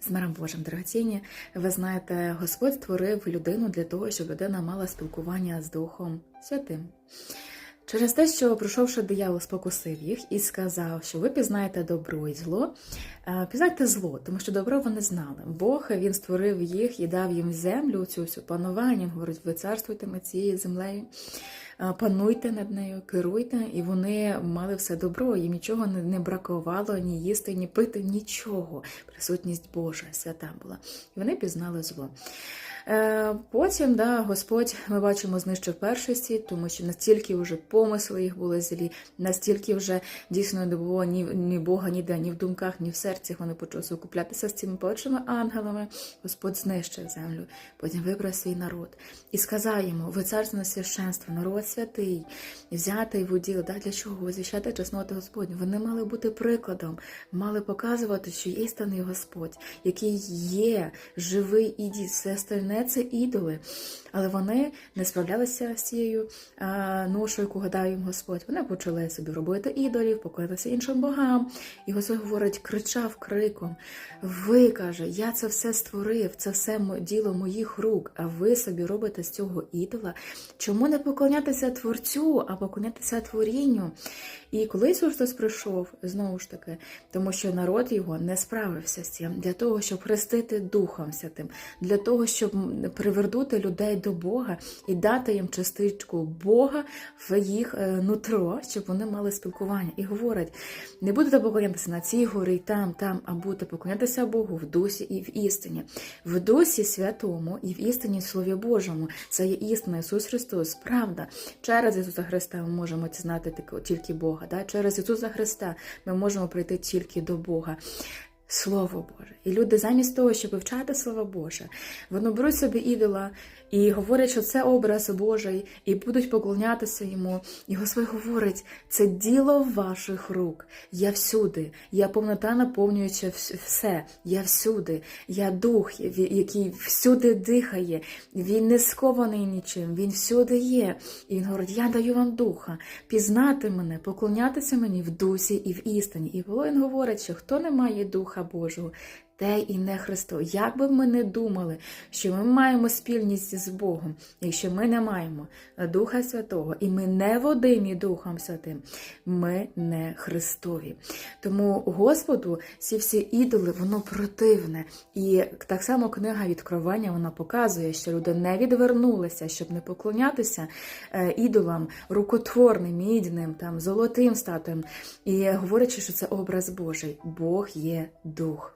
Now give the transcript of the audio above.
З миром Божим, дорогоцінні, ви знаєте, Господь створив людину для того, щоб людина мала спілкування з Духом Святим. Через те, що прийшовши диявол, спокусив їх і сказав, що ви пізнаєте добро і зло, е, пізнайте зло, тому що добро вони знали. Бог він створив їх і дав їм землю, цю всю панування. Говорить, ви царствуйте цією землею, пануйте над нею, керуйте, і вони мали все добро, їм нічого не не бракувало, ні їсти, ні пити, нічого. Присутність Божа, свята була. І вони пізнали зло. Е, Потім да, Господь, ми бачимо, знищив першості, тому що настільки вже помисли їх були злі, настільки вже дійсно не було ні, ні Бога, ніде, ні в думках, ні в серці. Вони почали сукуплятися з цими першими ангелами. Господь знищив землю, потім вибрав свій народ і сказав йому: ви царство на священство, народ святий, взятий в уділ. Да, для чого? Возвіщати чесноти Господню. Вони мали бути прикладом, мали показувати, що істинний Господь, який є живий і все остальне це ідоли. Але вони не справлялися з цією ношою, яку гадав їм Господь. Вони почали собі робити ідолів, поклонятися іншим богам. І Господь говорить, кричав криком: Ви каже, я це все створив, це все діло моїх рук, а ви собі робите з цього ідола. Чому не поклонятися Творцю, а поклонятися творінню? І коли Ісус Христос прийшов, знову ж таки, тому що народ його не справився з цим, для того, щоб хрестити Духом Святим, для того, щоб привернути людей до Бога і дати їм частичку Бога в їх е, нутро, щоб вони мали спілкування. І говорить: не будете поклонятися на цій горі, там, там, а будете поклонятися Богу в дусі і в істині, в дусі святому і в істині Слові Божому. Це є істина Ісус Христос, правда. Через Ісуса Христа ми можемо знати тільки Бога. Да? Через Ісуса Христа ми можемо прийти тільки до Бога. Слово Боже. І люди замість того, щоб вивчати Слово Боже, вони беруть собі ідола і говорять, що це образ Божий, і будуть поклонятися йому. І Господь говорить: це діло ваших рук. Я всюди, я повнота наповнююча все. Я всюди, я дух, який всюди дихає. Він не скований нічим, він всюди є. І він говорить: Я даю вам духа, пізнати мене, поклонятися мені в дусі і в істині. І коли говорить, що хто не має духа Божого, те і не Христо. Як би ми не думали, що ми маємо спільність з Богом, якщо ми не маємо Духа Святого, і ми не водимі Духом Святим, ми не Христові. Тому Господу ці всі ідоли, воно противне. І так само книга Відкровення вона показує, що люди не відвернулися, щоб не поклонятися е, ідолам рукотворним, мідним, там, золотим статуям. І говорячи, що це образ Божий, Бог є дух.